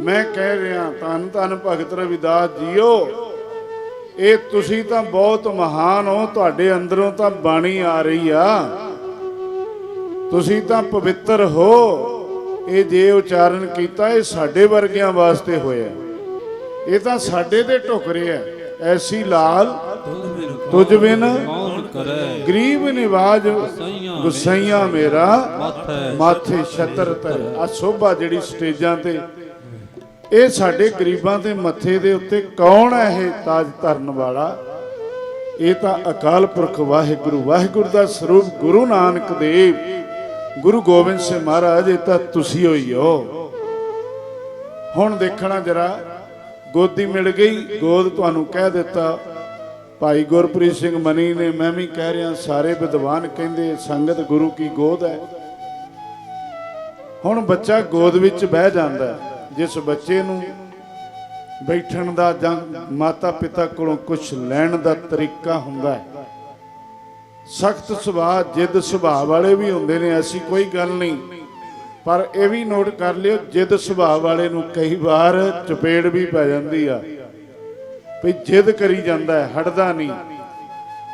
ਮੈਂ ਕਹਿ ਰਿਹਾ ਧੰਨ ਧੰਨ ਭਗਤ ਰਵਿਦਾਸ ਜੀਓ ਇਹ ਤੁਸੀਂ ਤਾਂ ਬਹੁਤ ਮਹਾਨ ਹੋ ਤੁਹਾਡੇ ਅੰਦਰੋਂ ਤਾਂ ਬਾਣੀ ਆ ਰਹੀ ਆ। ਤੁਸੀਂ ਤਾਂ ਪਵਿੱਤਰ ਹੋ ਇਹ ਜੇ ਉਚਾਰਨ ਕੀਤਾ ਇਹ ਸਾਡੇ ਵਰਗਿਆਂ ਵਾਸਤੇ ਹੋਇਆ। ਇਹ ਤਾਂ ਸਾਡੇ ਤੇ ਟੁਕ ਰਿਹਾ ਐਸੀ ਲਾਲ ਤੁਝ ਬਿਨ ਗਰੀਬ ਨਿਵਾਜ ਸਈਆਂ ਗੁਸਈਆਂ ਮੇਰਾ ਮਾਥੇ ਛਤਰ ਤਰ ਆ ਸੋਭਾ ਜਿਹੜੀ ਸਟੇਜਾਂ ਤੇ ਇਹ ਸਾਡੇ ਗਰੀਬਾਂ ਦੇ ਮੱਥੇ ਦੇ ਉੱਤੇ ਕੌਣ ਹੈ ਇਹ ਤਾਜ ਧਰਨ ਵਾਲਾ? ਇਹ ਤਾਂ ਅਕਾਲ ਪੁਰਖ ਵਾਹਿਗੁਰੂ। ਵਾਹਿਗੁਰੂ ਦਾ ਸਰੂਪ ਗੁਰੂ ਨਾਨਕ ਦੇਵ। ਗੁਰੂ ਗੋਬਿੰਦ ਸਿੰਘ ਮਹਾਰਾਜ, ਇਹ ਤਾਂ ਤੁਸੀਂ ਹੋਈ ਹੋ। ਹੁਣ ਦੇਖਣਾ ਜਰਾ, ਗੋਦੀ ਮਿਲ ਗਈ, ਗੋਦ ਤੁਹਾਨੂੰ ਕਹਿ ਦਿੱਤਾ। ਭਾਈ ਗੁਰਪ੍ਰੀਤ ਸਿੰਘ ਮਨੀ ਨੇ, ਮੈਂ ਵੀ ਕਹਿ ਰਿਹਾ, ਸਾਰੇ ਵਿਦਵਾਨ ਕਹਿੰਦੇ ਸੰਗਤ ਗੁਰੂ ਕੀ ਗੋਦ ਹੈ। ਹੁਣ ਬੱਚਾ ਗੋਦ ਵਿੱਚ ਬਹਿ ਜਾਂਦਾ ਹੈ। ਜਿਸ ਬੱਚੇ ਨੂੰ ਬੈਠਣ ਦਾ ਜਾਂ ਮਾਤਾ ਪਿਤਾ ਕੋਲੋਂ ਕੁਝ ਲੈਣ ਦਾ ਤਰੀਕਾ ਹੁੰਦਾ ਹੈ ਸਖਤ ਸੁਭਾਅ ਜਿੱਦ ਸੁਭਾਅ ਵਾਲੇ ਵੀ ਹੁੰਦੇ ਨੇ ਐਸੀ ਕੋਈ ਗੱਲ ਨਹੀਂ। ਪਰ ਇਹ ਵੀ ਨੋਟ ਕਰ ਲਿਓ ਜਿੱਦ ਸੁਭਾਅ ਵਾਲੇ ਨੂੰ ਕਈ ਵਾਰ ਚਪੇੜ ਵੀ ਪੈ ਜਾਂਦੀ ਆ ਵੀ ਜਿੱਦ ਕਰੀ ਜਾਂਦਾ ਹੈ ਹਟਦਾ ਨਹੀਂ।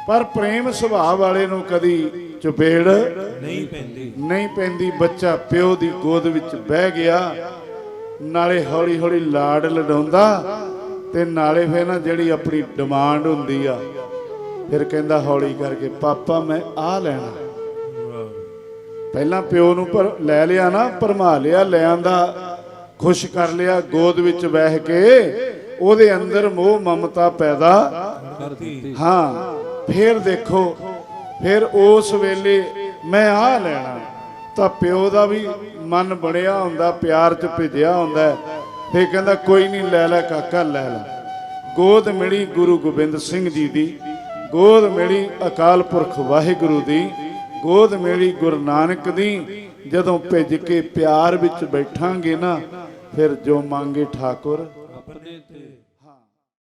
ਪਰ ਪ੍ਰੇਮ ਸੁਭਾਅ ਵਾਲੇ ਨੂੰ ਕਦੀ ਚਪੇੜ ਨਹੀਂ ਪੈਂਦੀ। ਨਹੀਂ ਪੈਂਦੀ। ਬੱਚਾ ਪਿਓ ਦੀ ਗੋਦ ਵਿੱਚ ਬਹਿ ਗਿਆ ਨਾਲੇ ਹੌਲੀ ਹੌਲੀ ਲਾਡ ਲਡਾਉਂਦਾ ਤੇ ਨਾਲੇ ਫਿਰ ਨਾ ਜਿਹੜੀ ਆਪਣੀ ਡਿਮਾਂਡ ਹੁੰਦੀ ਆ, ਫਿਰ ਕਹਿੰਦਾ ਹੌਲੀ ਕਰਕੇ, ਪਾਪਾ, ਮੈਂ ਆ ਲੈਣਾ। ਪਹਿਲਾਂ ਪਿਓ ਨੂੰ ਪਰ ਲੈ ਲਿਆ ਨਾ, ਭਰਮਾ ਲਿਆ ਲਿਆਂਦਾ ਖੁਸ਼ ਕਰ ਲਿਆ, ਗੋਦ ਵਿੱਚ ਬਹਿ ਕੇ ਉਹਦੇ ਅੰਦਰ ਮੋਹ ਮਮਤਾ ਪੈਦਾ ਕਰ ਹਾਂ, ਫਿਰ ਦੇਖੋ, ਫਿਰ ਉਸ ਵੇਲੇ ਮੈਂ ਆ ਲੈਣਾ। ਤਾਂ ਪਿਓ ਦਾ ਵੀ ਮਨ ਬਣਿਆ ਹੁੰਦਾ, ਪਿਆਰ ਚ ਭਿਜਿਆ ਹੁੰਦਾ ਫੇ ਕਹਿੰਦਾ, ਕੋਈ ਨਹੀਂ ਲੈ ਲੈ ਕਾਕਾ, ਲੈ ਲੈ। ਗੋਦ ਮਿਲੀ ਗੁਰੂ ਗੋਬਿੰਦ ਸਿੰਘ ਜੀ ਦੀ। ਗੋਦ ਮਿਲੀ ਅਕਾਲ ਪੁਰਖ ਵਾਹਿਗੁਰੂ ਦੀ। ਗੋਦ ਮਿਲੀ ਗੁਰੂ ਨਾਨਕ ਦੀ। ਜਦੋਂ ਭਿੱਜ ਕੇ ਪਿਆਰ ਵਿੱਚ ਬੈਠਾਂਗੇ ਨਾ, ਫਿਰ ਜੋ ਮੰਗੇ ਠਾਕੁਰ